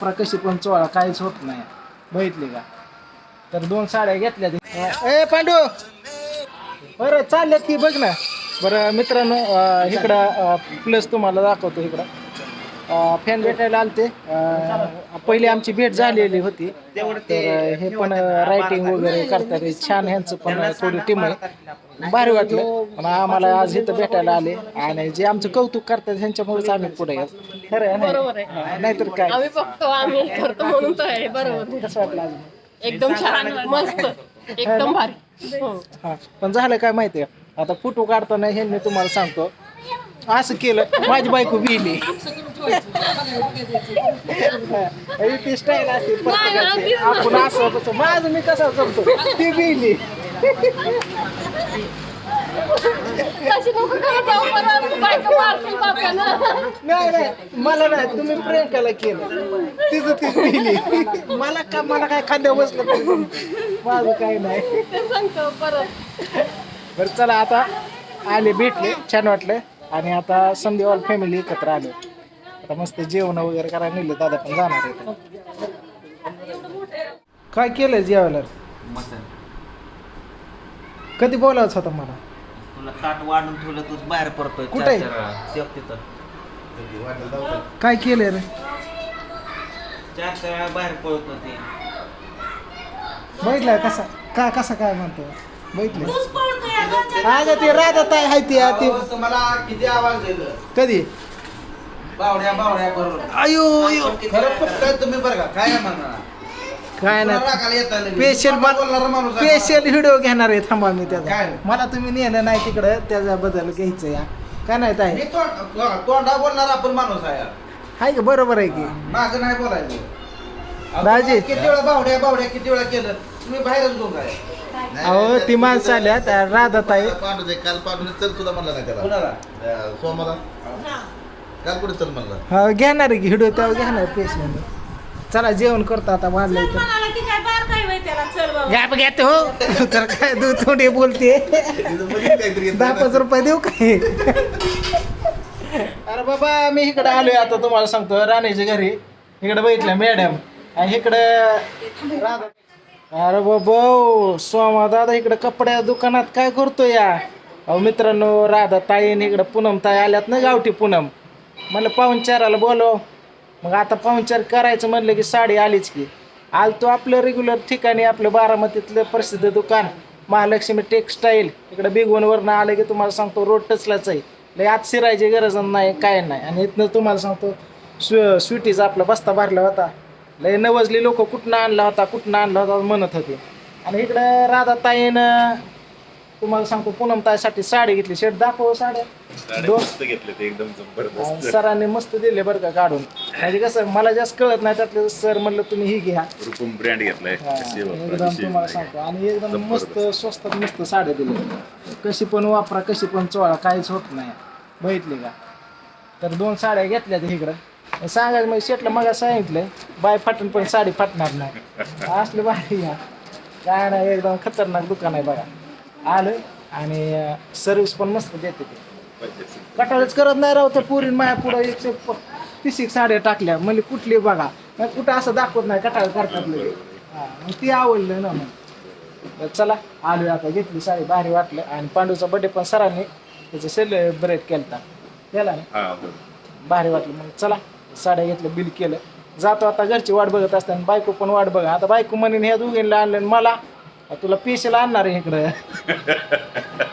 प्रकाशी कशी पण चोळा काहीच होत नाही. बघितले का? तर दोन साड्या घेतल्या ए पांडू! बरं चालल्यात की बघ ना. बरं मित्रांनो इकडं प्लस तुम्हाला दाखवतो इकडं. फॅन भेटायला आलते. अं, पहिली आमची भेट झालेली होती. तर हे पण रायटिंग वगैरे करतात. हे छान ह्यांचं पण थोडी टीम आहे. भारी वाटलं. पण आम्हाला आज इथं भेटायला आले. आणि जे आमचं कौतुक करतात ह्यांच्यामुळेच आम्ही पुढे आहे. खरं आहे बरोबर ना? आहे. हा, नाहीतर काय? आम्ही बघतो आम्ही करतो म्हणून तर आहे. बरोबर. कसं वाटलं आज? एकदम छान मस्त. एकदम भारी. हो. हा. पण झालं काय माहितीये आता फोटो काढताना हे मी तुम्हाला सांगतो. असं केलं माझी बायको बिली ती स्टाईल असते प्रत्येकाची. आपण असं तसं. माझं मी कसं ती करत मारतील बापांना. नाही नाही मला नाही तुम्ही प्रियंकाला केलं तिचं ती बिली मला का मला काय खांद्या बसलं. माझं काही नाही ते सांगतो परत बरं चला आता आले भेटले छान वाटलं आणि आता ऑल फॅमिली एकत्र आलो. आता मस्त जेवण वगैरे करायला नेले दादा पण जाणार आहे काय केलंय जेवायला? कधी बोलायचं होतं मला. तुला ताट वाढून ठेवलं तूच बाहेर पडतोय. कुठे? काय केलंय रे? चार बाहेर पळत होते. बघितलं कसा का कसा काय म्हणतो बघितलं अगं ते राधा ताई आहे ती ती. तुम्हाला किती आवाज दिलं? कधी? बावड्या बावड्या बरोबर अयो अयो. खरं तुम्ही बरं का काय म्हणणार काय नाही. स्पेशल. स्पेशल व्हिडिओ घेणार आहे थांबा मी त्याचा. काय? मला तुम्ही नेलं नाही तिकडं त्याच्याबद्दल घ्यायचं या. काय नाही ताई? तोंड बोलणारा आपण माणूस आहे. आहे का बरोबर आहे की? माग नाही बोलायचं. दाजी. किती वेळा बावड्या बावड्या किती वेळा केलं? तुम्ही बाहेरच घेऊन काय अहो ती माणसं आल्यात राधा ताई. पांडू दे काल पांडू चल तुला म्हणलं नाही त्याला. अं, सोमाला. काल कुठे चल म्हणलं? हा घेणार आहे की व्हिडिओ तेव्हा घेणार पेशंट चला जेवण करतो आता वाढलं इथं गॅप घेते हो. तर काय तू थोडी बोलते. तिथं मध्ये काहीतरी दहा पाच रुपये देऊ काय? अरे बाबा मी इकडे आलोय आता तुम्हाला सांगतो राणीच्या घरी. इकडे बघितलं मॅडम. आणि इकडं राधा अरे बाबा सोमा दादा इकडे कपड्या दुकानात काय करतो या? अहो मित्रांनो राधा ताईन इकडं पूनम ताई आल्यात ना गावठी पूनम. म्हणलं पाहुणचाराला बोलव. मग आता पाहुणचार करायचं म्हणलं की साडी आलीच की. आलतो आपलं रेग्युलर ठिकाणी आपलं बारामतीतलं प्रसिद्ध दुकान महालक्ष्मी टेक्सटाईल इकडं बिगवनवरनं आलं की तुम्हाला सांगतो रोड टचलाच आहे. लय आत शिरायची गरज नाही काय नाही. आणि इथनं तुम्हाला सांगतो स्व स्वीटीचा आपला बस्ता भरला होता. लय नवजली लोक कुठनं आणला होता कुठनं आणला होता म्हणत होते. आणि इकडं राधा ताईनं तुम्हाला सांगतो पूनम ताईसाठी साडी घेतली. शेट दाखव साड्या. दोन. घेतले ते एकदम जबरदस्त. सरांनी मस्त दिले बरं का काढून. म्हणजे कसं मला जास्त कळत नाही त्यातलं सर म्हणलं तुम्ही ही घ्या. रुकुम ब्रँड घेतलाय. एकदम तुम्हाला. सांगतो. आणि एकदम मस्त स्वस्तात मस्त साड्या दिल्या. कशी पण वापरा कशी पण चोळा काहीच होत नाही. बघितले का? तर दोन साड्या घेतल्या इकडं. सांगायचं म्हणजे शेटला मग सांगितलंय बाय फाटून पण साडी फाटणार नाही. असले भारी या काय नाही एकदम खतरनाक दुकान आहे बघा. आलं आणि सर्विस पण मस्त देते ते. कटाळच करत नाही राव त्या पुरी माया पुढं एकशे प- तीस एक साड्या टाकल्या. म्हणजे कुठली बघा. मग कुठं असं दाखवत नाही कटाळ करतात लगे. हा मग ती आवडलं ना मग. चला आलोय आता घेतली साडी भारी वाटलं. आणि पांडूचा बड्डे पण सरांनी त्याचं सेलिब्रेट केला ना? हा बरोबर भारी वाटलं. मग चला. साड्या घेतलं बिल केलं. जातो आता घरची वाट बघत असताना बायको पण वाट बघा. आता बायको म्हणेन ह्या दोघींना आणलं आणि मला आ, तुला पेशल आणणार आहे इकडं.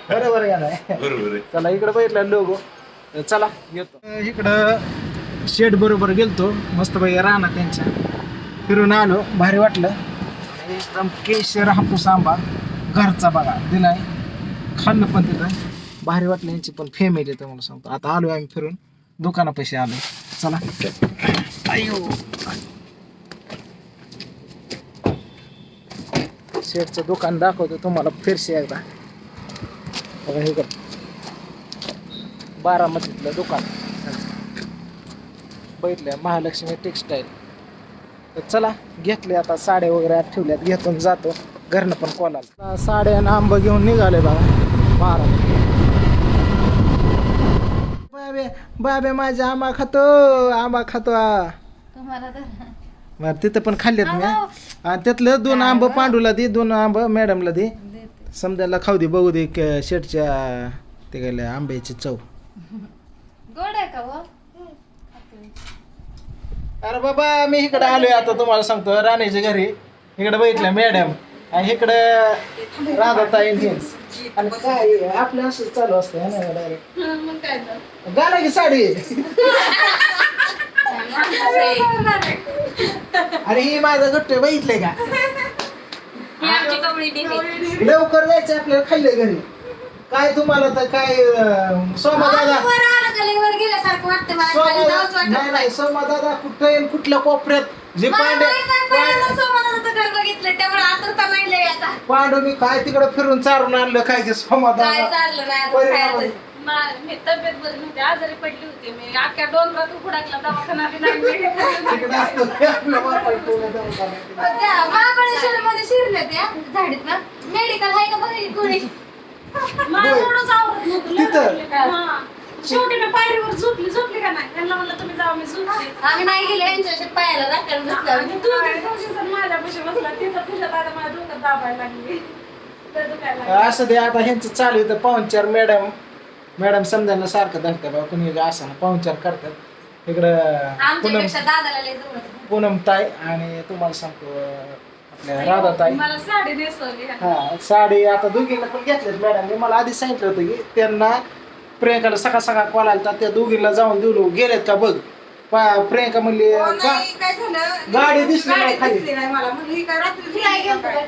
बरोबर आहे का नाही? बरोबर आहे. चला इकडे बघितलं लोगो. चला येतो. इकडं शेड बरोबर गेलतो. मस्त पैकी राहणार त्यांच्या. फिरून आलो भारी वाटलं. एकदम केशर हापूस आंबा घरचा बघा दिलाय. खाल्लं पण तिथं. भारी वाटलं यांची पण फॅमिली आहे तुम्हाला सांगतो. आता आलो आम्ही फिरून. दुकानापाशी आलो चला. अयो शेडचं दुकान दाखवतो तुम्हाला फिरसे एकदा. बघा हे कर बारामतीतलं दुकान. बघितलं महालक्ष्मी टेक्सटाईल तर चला घेतले आता साड्या वगैरे ठेवल्यात घेतून जातो. घरनं पण कॉलाला साड्या आणि आंबा घेऊन निघाले बघा. बारा बाबे बाबे माझा आंबा खातो आंबा खातो. हा. तुम्हाला तर. बरं तिथं पण खाल्लेत मी. आणि त्यातलं दोन आंब पांडूला दे दोन आंब मॅडमला दे. समजायला खाऊ दे बघू दे क- शेटच्या ते गेले आंब्याची चव. गोड आहे का व अरे बाबा मी इकडे आलोय आता तुम्हाला सांगतो राणीच्या घरी. इकडे बघितलं मॅडम. आणि इकडे राधाताई आणि. आणि काय आपलं असं चालू असतं है ना डायरेक्ट मग काय तर. गाणं की साडी. अरे ही माझं घट्ट बघितलंय का? ही आमची लवकर जायचं आपल्याला खाल्लं घरी. काय तुम्हाला तर काय अं, सोमा दादा? वर आलं का लय? वर गेल्यासारखं वाटतं मला. सोमा खाली जाऊच दादा वाटत नाही नाही सोमा दादा कुठं कुठल्या कोपऱ्यात? जे मला पांडे माहीत पहिल्यांदा घर बघितलं मांडलंय आता पांडू मी काय तिकडे फिरून चारून आणलं काय ते काय चाललं नाही आता परिणाम खायचं. मा- मी तब्येत बरी नव्हती आजारी पडली होती मी अख्ख्या दोन रात उघडाकला दवाखाना बी नाही मिळाला. तिकडे असतं आपलं वापायचं तुला दवाखान्यात. पण त्या महाबळेश्वर मध्ये शिरले त्या झाडीत ना मेडिकल आहे का बघा कोणी मला आवडत नव्हतं तिथं? काय. हा. शेवटी मी पायरीवर झोपली झोपली का नाही? त्यांना म्हणलं तुम्ही जावा मी झोपते. आम्ही नाही गेलो यांच्याशी पायाला आणि तू जण माझ्यापाशी बसला तिथं तुझ्या दादा माझ्या डोक्यात दाबायला लागली. तर दुखायला लागलं. असं दे आता ह्यांचं चालू आहे तर पाहुणचार मॅडम मॅडम समजायला सारखं धरतात बाबा कुणी असं पाहुणचार करतात. इकडं पूनम आमच्यापेक्षा दादाला लय जवळ पूनम ताई आणि तुम्हाला सांगतो अं, आपल्या राधा ताई. मला साडी नेसवली. हा साडी आता दोघींना पण घेतल्यात मॅडमने. मला आधी सांगितलं होतं की त्यांना प्रियंकाला सकाळ सकाळ कॉल आला त्या दोघींना जाऊन देऊ गेलेत का बघ? पा- प्रियंका म्हणली हो, का नाही, काय झालं? गाडी दिसली नाही गाडी खाली. दिसली नाही मला. म्हणलं ही काय रात्री फिरायला गेलतो? काय?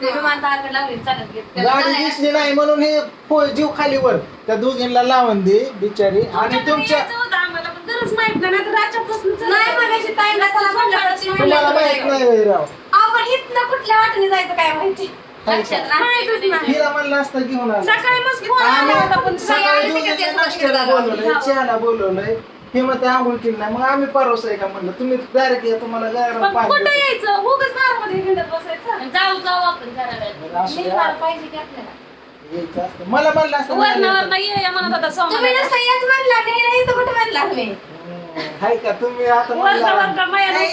ते विमानतळाकडे लावली चालत गेत गाडी दिसली नाही म्हणून हे पो- जीव खाली वर त्या दोघींना लावून दे बिचारी. आणि तुमच्या यायचं होतं आम्हाला पण गरज माहीत नाही नाहीतर रातच्यापासून चला. नाही मगाशी ताईला चला म्हणलं ती म्हणली तुम्हाला माहीत नाही होय राव आपण इथनं कुठल्या वाटेने जायचं काय माहिती? लक्षात माहितच नाही. म्हणलं असतं घेऊन आलं सकाळी मग फोन आला होता पण आम्ही सकाळी दोघींना नाश्त्याला बोलवलंय चहाला बोलवलंय. हे मग ते आंघोळ केली नाही. मग आम्ही परवस आहे का म्हणलं तुम्ही डायरेक्ट या तुम्हाला गरम पण पाणी कुठं देतो. यायचं? उगाच बारामध्ये हिंडत बसायचं. जाऊ जाऊ आपण जरा वेळ बरं, असू द्या. निघायला पाहिजे की आपल्याला. यायचं असतं. मला म्हणलं असतं वरण मला वरण ये या म्हणत होता तुम्ही सोमवार नसता याच म्हणला नाही नाही तर कुठं म्हणला तुम्ही? हम्म, हाय का? तुम्ही आता वरण वरण माया नाही.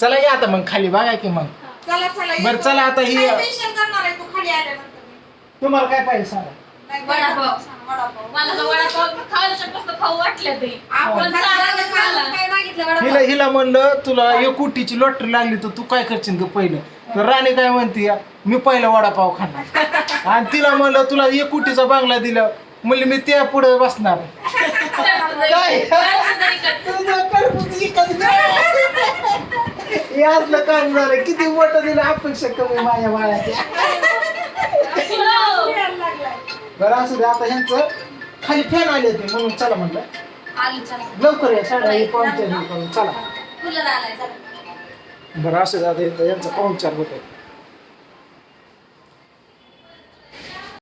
चला या आता मग खाली बघा की मग. चला चला बरं. चला आता ही काय पेशंट करणार आहे तू? खाली आल्यानंतर तुम्हाला काय पाहिजे सांगा. नाही, वडापाव. वडापाव मला तर वडापाव खायला खाऊ वाटलं ते. आपण पण चालायला चालायला चाललं. काय मागितलं हिला वडापाव? हिला म्हणलं तुला एक कोटीची लॉटरी लागली तर तू काय करशील ग पहिलं? तर राणी काय म्हणते मी पहिला वडापाव खाणार. आणि तिला म्हणलं तुला एक कोटीचा बांगला दिला म्हणले मी त्या पुढे बसणार. काय? तुझं. हे असलं काम झालं. किती मोठं दिलं अपेक्षा कमी माझ्या बाळाच्या बरं असू दे आता ह्यांचं खाली फॅन आले होते म्हणून चला चला. लवकर या साडा पाहुणचार करून चला. बरं असू दे आता यांचा पाहुणचार होतो